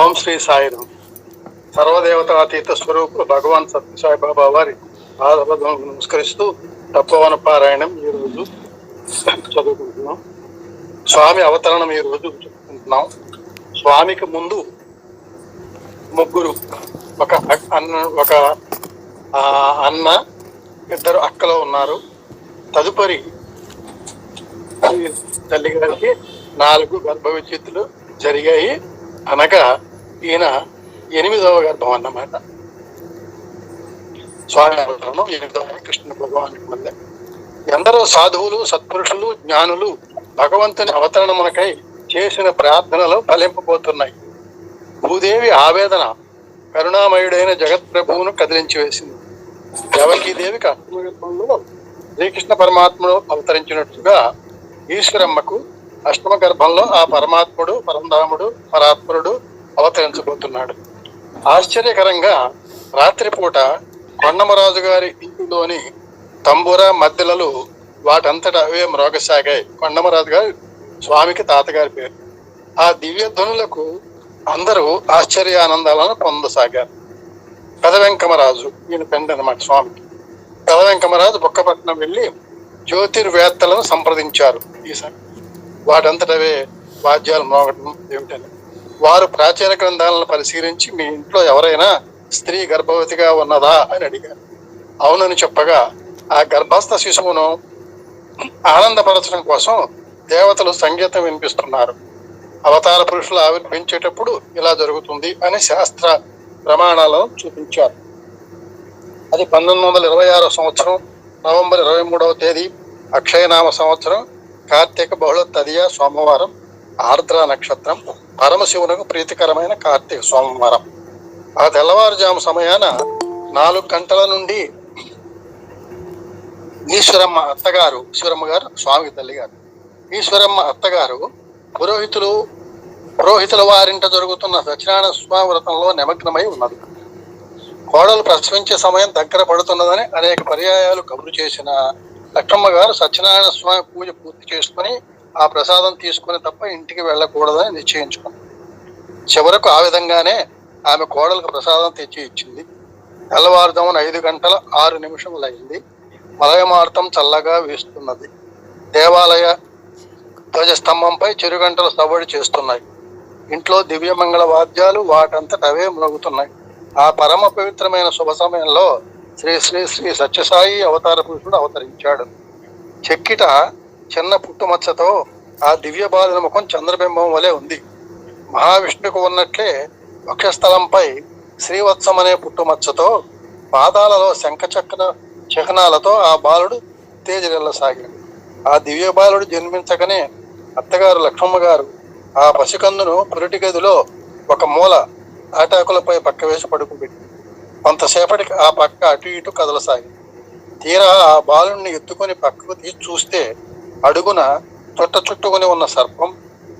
ఓం శ్రీ సాయిరాం సర్వదేవతాతీత స్వరూపులు భగవాన్ సత్యసాయి బాబా వారి ఆరాధనకు నమస్కరిస్తూ తపోవన పారాయణం ఈ రోజు చదువుకుంటున్నాం. స్వామి అవతరణం ఈ రోజు చెప్పుకుంటున్నాం స్వామికి ముందు ముగ్గురు ఒక అన్న ఒక అన్న ఇద్దరు అక్కలో ఉన్నారు. తదుపరి తల్లిగారికి తల్లి గారికి నాలుగు గర్భ విచిత్తులు జరిగాయి. అనగా ఈయన ఎనిమిదవ గర్భం అన్నమాట. స్వామి అవతరణం ఎనిమిదవ కృష్ణ భగవానికి మళ్ళీ ఎందరో సాధువులు సత్పురుషులు జ్ఞానులు భగవంతుని అవతరణమునకై చేసిన ప్రార్థనలు ఫలింపబోతున్నాయి. భూదేవి ఆవేదన కరుణామయుడైన జగత్ప్రభువును కదిలించి వేసింది. దేవకీదేవికి అష్టమ గర్భంలో శ్రీకృష్ణ పరమాత్మను అవతరించినట్టుగా ఈశ్వరమ్మకు అష్టమ గర్భంలో ఆ పరమాత్ముడు పరంధాముడు పరాత్ముడు అవతరించబోతున్నాడు. ఆశ్చర్యకరంగా రాత్రిపూట కొండమరాజు గారి ఇంటిలోని తంబుర మద్దెలలు వాటంతట అవే మ్రోగసాగాయి. కొండమరాజు గారు స్వామికి తాతగారి పేరు. ఆ దివ్య ధ్వనులకు అందరూ ఆశ్చర్యానందాలను పొందసాగారు. పెదవెంకమరాజు ఈయన తండ్రి అనమాట స్వామికి. పెదవెంకమరాజు బొక్కపట్నం వెళ్ళి జ్యోతిర్వేత్తలను సంప్రదించారు. ఈసారి వాటంతటవే వాద్యాలు మోగటం ఏమిటని. వారు ప్రాచీన గ్రంథాలను పరిశీలించి మీ ఇంట్లో ఎవరైనా స్త్రీ గర్భవతిగా ఉన్నదా అని అడిగారు. అవునని చెప్పగా ఆ గర్భస్థ శిశువును ఆనందపరచడం కోసం దేవతలు సంగీతం వినిపిస్తున్నారు. అవతార పురుషులు ఆవిర్భించేటప్పుడు ఇలా జరుగుతుంది అని శాస్త్ర ప్రమాణాలను చూపించారు. అది పంతొమ్మిది వందల ఇరవై ఆరో సంవత్సరం నవంబర్ ఇరవై మూడవ తేదీ అక్షయనామ సంవత్సరం కార్తీక బహుళ తదియ సోమవారం ఆర్ద్ర నక్షత్రం పరమశివునకు ప్రీతికరమైన కార్తీక సోమవారం. ఆ తెల్లవారుజాము సమయాన నాలుగు గంటల నుండి ఈశ్వరమ్మ అత్తగారు ఈశ్వరమ్మ గారు స్వామి తల్లి గారు. ఈశ్వరమ్మ అత్తగారు పురోహితులు పురోహితుల వారింట జరుగుతున్న సత్యనారాయణ స్వామి వ్రతంలో నిమగ్నమై ఉన్నది. కోడలు ప్రసవించే సమయం దగ్గర పడుతున్నదని అనేక పర్యాయాలు కబురు చేసిన లక్ష్మమ్మ గారు సత్యనారాయణ స్వామి పూజ పూర్తి చేసుకుని ఆ ప్రసాదం తీసుకుని తప్ప ఇంటికి వెళ్ళకూడదని నిశ్చయించుకుంది చివరకు ఆ విధంగానే ఆమె కోడలకు ప్రసాదం తెచ్చి ఇచ్చింది. తెల్లవారుజామున ఐదు గంటల ఆరు నిమిషములైంది మలయమార్తం చల్లగా వీస్తున్నది. దేవాలయ ధ్వజస్తంభంపై చిరుగంటలు సవ్వడి చేస్తున్నాయి. ఇంట్లో దివ్యమంగళ వాద్యాలు వాటంతట అవే మ్రోగుతున్నాయి ఆ పరమ పవిత్రమైన శుభ సమయంలో శ్రీ శ్రీ శ్రీ సత్యసాయి అవతార పురుషుడు అవతరించాడు. చెక్కిట చిన్న పుట్టుమచ్చతో ఆ దివ్య బాధన ముఖం చంద్రబింబం వలె ఉంది. మహావిష్ణుకు ఉన్నట్లే వక్షస్థలంపై శ్రీవత్సం అనే పుట్టుమచ్చతో పాదాలలో శంఖచక్ర చిహ్నాలతో ఆ బాలుడు తేజరెళ్ళసాగాడు ఆ దివ్య బాలుడు జన్మించకనే అత్తగారు లక్ష్మమ్మ గారు ఆ పసికందును పురిటి గదిలో ఒక మూల ఆటాకులపై పక్క వేసి కొంతసేపటికి ఆ పక్క అటు ఇటు కదలసాగింది తీరా ఆ బాలుని ఎత్తుకొని పక్కకు తీసి చూస్తే అడుగున చుట్ట చుట్టుకుని ఉన్న సర్పం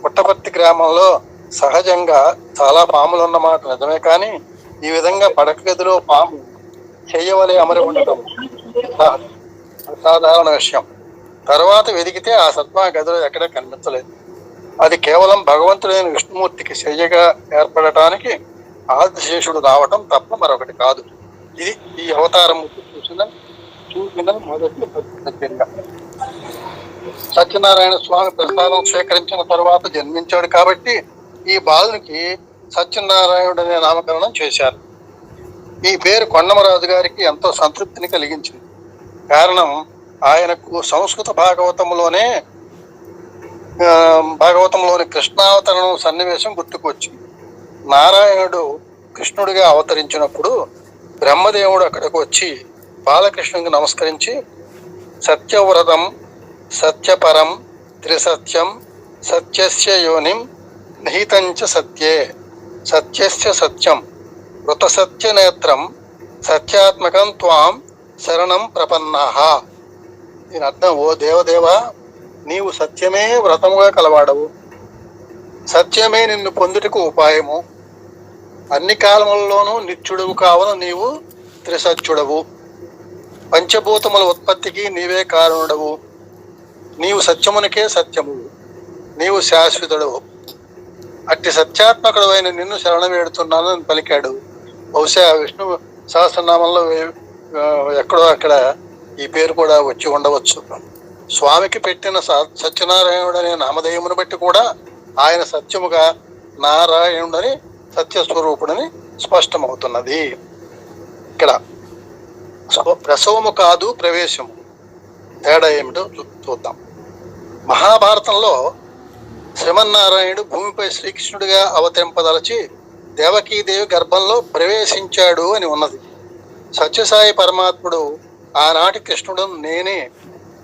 పుట్టపర్తి గ్రామంలో సహజంగా చాలా పాములు ఉన్నమాట నిజమే కానీ ఈ విధంగా పడక గదిలో పాము చేయవలే అమరి ఉండటం అసాధారణ విషయం. తర్వాత వెదికితే ఆ సర్పం గదిలో ఎక్కడ కనిపించలేదు. అది కేవలం భగవంతుడైన విష్ణుమూర్తికి శయ్యగా ఏర్పడటానికి ఆదిశేషుడు రావటం తప్ప మరొకటి కాదు. ఇది ఈ అవతారం చూసిన చూసిన మొదటి ప్రత్యేకంగా సత్యనారాయణ స్వామి ప్రసాదం స్వీకరించిన తర్వాత జన్మించాడు కాబట్టి ఈ బాలునికి సత్యనారాయణుడు అనే నామకరణం చేశారు. ఈ పేరు కొండమరాజు గారికి ఎంతో సంతృప్తిని కలిగించింది. కారణం ఆయనకు సంస్కృత భాగవతంలోనే భాగవతంలోని కృష్ణావతరణం సన్నివేశం గుర్తుకొచ్చింది. నారాయణుడు కృష్ణుడిగా అవతరించినప్పుడు బ్రహ్మదేవుడు అక్కడికి వచ్చి బాలకృష్ణునికి నమస్కరించి సత్యవ్రతం సత్యపరం త్రిసత్యం సత్యస్య యోనిం నిహితంచ సత్యే సత్యస్య సత్యం వృతసత్య నేత్రం సత్యాత్మకం త్వాం శరణం ప్రపన్నాహ దీని అర్థం ఓ దేవదేవ నీవు సత్యమే వ్రతముగా కలవాడవు. సత్యమే నిన్ను పొందుటకు ఉపాయము. అన్ని కాలములలోనూ నిత్యుడువు కావున నీవు త్రిసత్యుడవు పంచభూతముల ఉత్పత్తికి నీవే కారణుడవు. నీవు సత్యమునకే సత్యము. నీవు శాశ్వతుడవు. అట్టి సత్యాత్మకుడు అయిన నిన్ను శరణ వేడుతున్నానని పలికాడు. బహుశా విష్ణు సహస్రనామంలో ఎక్కడో అక్కడ ఈ పేరు కూడా వచ్చి ఉండవచ్చు. స్వామికి పెట్టిన సత్యనారాయణుడు అనే నామధేయమును బట్టి కూడా ఆయన సత్యముగా నారాయణుడని సత్యస్వరూపుడని స్పష్టమవుతున్నది. ఇక్కడ ప్రసవము కాదు ప్రవేశము. తేడా ఏమిటో చూ- చూద్దాం. మహాభారతంలో శ్రీమన్నారాయణుడు భూమిపై శ్రీకృష్ణుడిగా అవతరింపదలచి దేవకీదేవి గర్భంలో ప్రవేశించాడు అని ఉన్నది. సత్యసాయి పరమాత్ముడు ఆనాటి కృష్ణుడు నేనే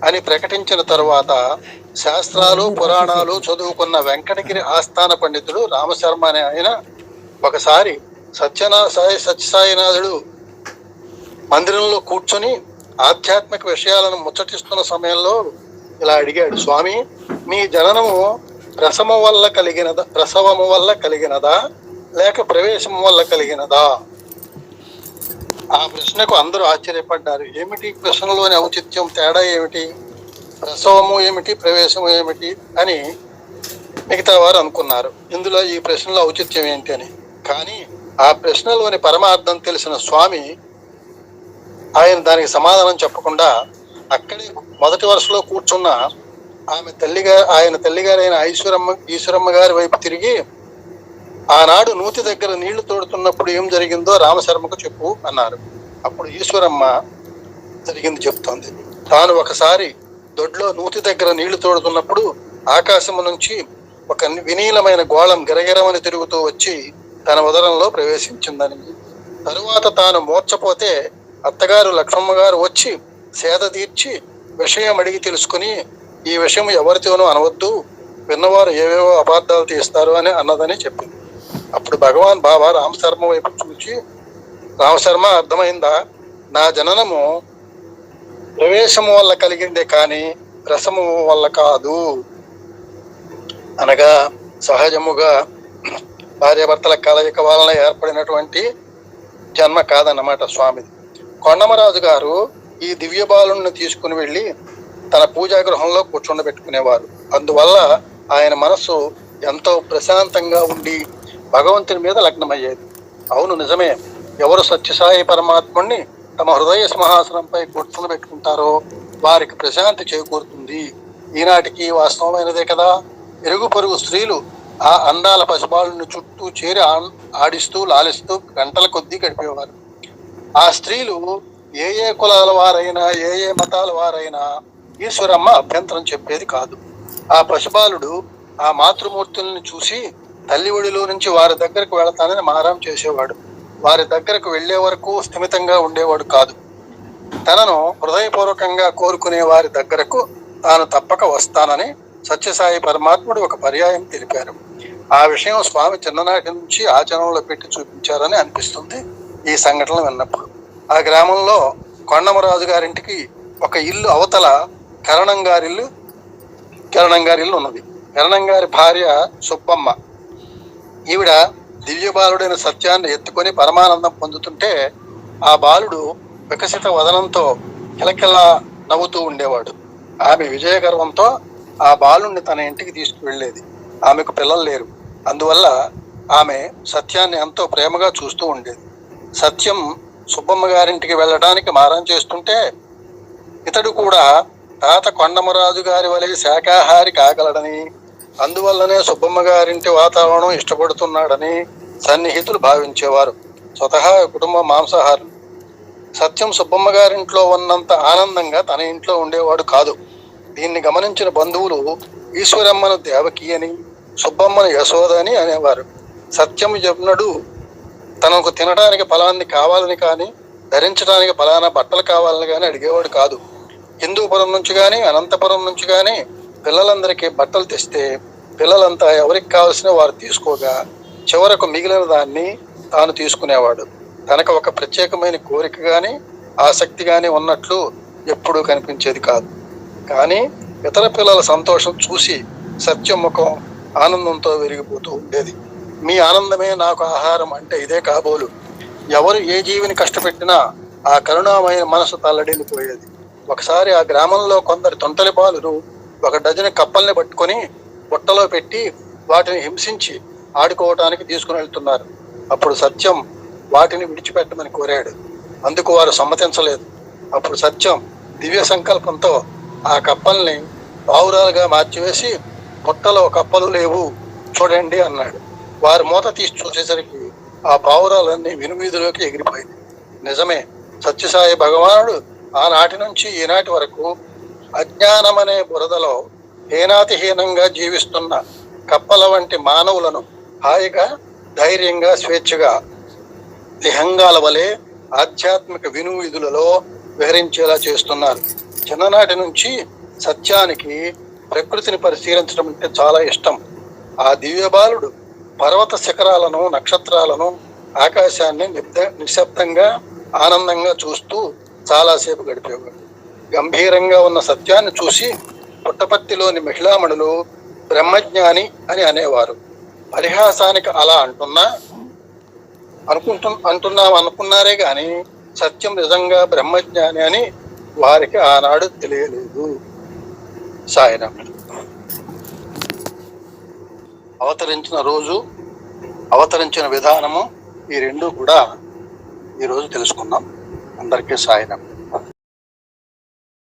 అని ప్రకటించిన తరువాత శాస్త్రాలు పురాణాలు చదువుకున్న వెంకటగిరి ఆస్థాన పండితుడు రామశర్మ అనే ఆయన ఒకసారి సత్యనా సాయి సత్యసాయినాథుడు మందిరంలో కూర్చొని ఆధ్యాత్మిక విషయాలను ముచ్చటిస్తున్న సమయంలో ఇలా అడిగాడు స్వామి మీ జననము రసము వల్ల కలిగినదా? ప్రసవము వల్ల కలిగినదా? లేక ప్రవేశము వల్ల కలిగినదా? ఆ ప్రశ్నకు అందరూ ఆశ్చర్యపడ్డారు ఏమిటి ప్రశ్నలోని ఔచిత్యం? తేడా ఏమిటి? ప్రసవము ఏమిటి? ప్రవేశము ఏమిటి? అని మిగతా వారు అనుకున్నారు. ఇందులో ఈ ప్రశ్నలో ఔచిత్యం ఏంటి అని. కానీ ఆ ప్రశ్నలోని పరమార్థం తెలిసిన స్వామి ఆయన దానికి సమాధానం చెప్పకుండా అక్కడే మొదటి వరుసలో కూర్చున్న ఆమె తల్లిగారు ఆయన తల్లిగారైన ఐశ్వరమ్మ ఈశ్వరమ్మ గారి వైపు తిరిగి ఆనాడు నూతి దగ్గర నీళ్ళు తోడుతున్నప్పుడు ఏం జరిగిందో రామశర్మకు చెప్పు అన్నారు. అప్పుడు ఈశ్వరమ్మ జరిగింది చెప్తోంది. తాను ఒకసారి దొడ్లో నూతి దగ్గర నీళ్ళు తోడుతున్నప్పుడు ఆకాశము నుంచి ఒక వినీలమైన గోళం గిరగిరమని తిరుగుతూ వచ్చి తన ఉదరంలో ప్రవేశించిందని తరువాత తాను మూర్చపోతే అత్తగారు లక్ష్మమ్మ గారు వచ్చి సేద తీర్చి విషయం అడిగి తెలుసుకుని ఈ విషయం ఎవరితోనూ అనవద్దు విన్నవారు ఏవేవో అపార్థాలు తీస్తారు అని అన్నదని చెప్పింది. అప్పుడు భగవాన్ బాబా రామశర్మ వైపు చూచి రామశర్మ అర్థమైందా? నా జననము ప్రవేశము వల్ల కలిగిందే కానీ రసము వల్ల కాదు. అనగా సహజముగా భార్యాభర్తల కలయిక వలన ఏర్పడినటువంటి జన్మ కాదన్నమాట స్వామిది. కొండమరాజు గారు ఈ దివ్య బాలుని తీసుకుని వెళ్ళి తన పూజా గృహంలో కూర్చుండబెట్టుకునేవారు. అందువల్ల ఆయన మనస్సు ఎంతో ప్రశాంతంగా ఉండి భగవంతుని మీద లగ్నమయ్యేది. అవును నిజమే ఎవరు సత్యసాయి పరమాత్ముణ్ణి తమ హృదయ సింహాసనంపై కూర్చుండబెట్టుకుంటారో వారికి ప్రశాంతి చేకూరుతుంది. ఈనాటికి వాస్తవమైనదే కదా ఇరుగు పొరుగు స్త్రీలు ఆ అందాల పసిబాలును చుట్టూ చేరి ఆ- ఆడిస్తూ లాలిస్తూ గంటల కొద్దీ గడిపేవారు. ఆ స్త్రీలు ఏ ఏ కులాల వారైనా ఏ ఏ మతాల వారైనా ఈశ్వరమ్మ అభ్యంతరం చెప్పేది కాదు. ఆ పశుపాలుడు ఆ మాతృమూర్తుల్ని చూసి తల్లి ఒడిలో నుంచి వారి దగ్గరకు వెళతానని మారాం చేసేవాడు. వారి దగ్గరకు వెళ్ళే వరకు స్థిమితంగా ఉండేవాడు కాదు. తనను హృదయపూర్వకంగా కోరుకునే వారి దగ్గరకు తాను తప్పక వస్తానని సత్యసాయి పరమాత్ముడు ఒక పర్యాయం తెలిపారు. ఆ విషయం స్వామి చిన్ననాటి నుంచి ఆచరణలో పెట్టి చూపించారని అనిపిస్తుంది ఈ సంఘటన విన్నప్పుడు. ఆ గ్రామంలో కొండమరాజు గారింటికి ఒక ఇల్లు అవతల కరణం గారిల్లు కరణం గారి ఇల్లు ఉన్నది. కరణం గారి భార్య సుబ్బమ్మ. ఈవిడ దివ్య బాలుడైన సత్యాన్ని ఎత్తుకొని పరమానందం పొందుతుంటే ఆ బాలుడు వికసిత వదనంతో కిలకిలా నవ్వుతూ ఉండేవాడు. ఆమె విజయగర్వంతో ఆ బాలుణ్ణి తన ఇంటికి తీసుకువెళ్ళేది. ఆమెకు పిల్లలు లేరు. అందువల్ల ఆమె సత్యాన్ని ఎంతో ప్రేమగా చూస్తూ ఉండేది. సత్యం సుబ్బమ్మ గారింటికి వెళ్ళడానికి మారం చేస్తుంటే ఇతడు కూడా తాత కొండమరాజు గారి వలె శాకాహారి కాగలడని అందువల్లనే సుబ్బమ్మ గారింటి వాతావరణం ఇష్టపడుతున్నాడని సన్నిహితులు భావించేవారు. స్వతహా కుటుంబ మాంసాహారులు. సత్యం సుబ్బమ్మ గారింట్లో ఉన్నంత ఆనందంగా తన ఇంట్లో ఉండేవాడు కాదు. దీన్ని గమనించిన బంధువులు ఈశ్వరమ్మను దేవకి అని సుబ్బమ్మను యశోద అని అనేవారు. సత్యం చెప్పినడు తనకు తినడానికి ఫలాన్ని కావాలని కానీ ధరించడానికి ఫలానా బట్టలు కావాలని కానీ అడిగేవాడు కాదు. హిందూపురం నుంచి కానీ అనంతపురం నుంచి కానీ పిల్లలందరికీ బట్టలు తెస్తే పిల్లలంతా ఎవరికి కావాల్సిన వారు తీసుకోగా చివరకు మిగిలిన దాన్ని తాను తీసుకునేవాడు. తనకు ఒక ప్రత్యేకమైన కోరిక కానీ ఆసక్తి కానీ ఉన్నట్లు ఎప్పుడూ కనిపించేది కాదు. కానీ ఇతర పిల్లల సంతోషం చూసి సత్యం ముఖం ఆనందంతో విరిగిపోతూ ఉండేది. మీ ఆనందమే నాకు ఆహారం అంటే ఇదే కాబోలు. ఎవరు ఏ జీవిని కష్టపెట్టినా ఆ కరుణామైన మనసు తల్లడిల్లిపోయేది. ఒకసారి ఆ గ్రామంలో కొందరు తొంటలి బాలురు ఒక డజన్ కప్పల్ని పట్టుకొని బుట్టలో పెట్టి వాటిని హింసించి ఆడుకోవటానికి తీసుకుని వెళ్తున్నారు. అప్పుడు సత్యం వాటిని విడిచిపెట్టమని కోరాడు. అందుకు వారు సమ్మతించలేదు. అప్పుడు సత్యం దివ్య సంకల్పంతో ఆ కప్పల్ని పావురాలుగా మార్చివేసి పుట్టలో కప్పలు లేవు. చూడండి అన్నాడు. వారు మూత తీసి చూసేసరికి ఆ పావురాలన్నీ వినువీధిలోకి ఎగిరిపోయింది. నిజమే సత్యసాయి భగవానుడు ఆనాటి నుంచి ఈనాటి వరకు అజ్ఞానమనే బురదలో హీనాతిహీనంగా జీవిస్తున్న కప్పల వంటి మానవులను హాయిగా ధైర్యంగా స్వేచ్ఛగా విహంగాల వలె ఆధ్యాత్మిక వినువిధులలో విహరించేలా చేస్తున్నారు. చిన్ననాటి నుంచి సత్యానికి ప్రకృతిని పరిశీలించడం అంటే చాలా ఇష్టం. ఆ దివ్య బాలుడు పర్వత శిఖరాలను నక్షత్రాలను ఆకాశాన్ని నిబ్ద- నిశ్శబ్దంగా ఆనందంగా చూస్తూ చాలాసేపు గడిపేవాడు. గంభీరంగా ఉన్న సత్యాన్ని చూసి పుట్టపర్తిలోని మహిళామణులు బ్రహ్మజ్ఞాని అని అనేవారు. పరిహాసానికి అలా అంటున్నా అనుకుంటు అంటున్నాం అనుకున్నారే కానీ సత్యం నిజంగా బ్రహ్మజ్ఞాని అని వారికి ఆనాడు తెలియలేదు. సాయిరాముడు. అవతరించిన రోజు అవతరించిన విధానము ఈ రెండు కూడా ఈరోజు తెలుసుకున్నాం అందరికీ సాయిరాముడు.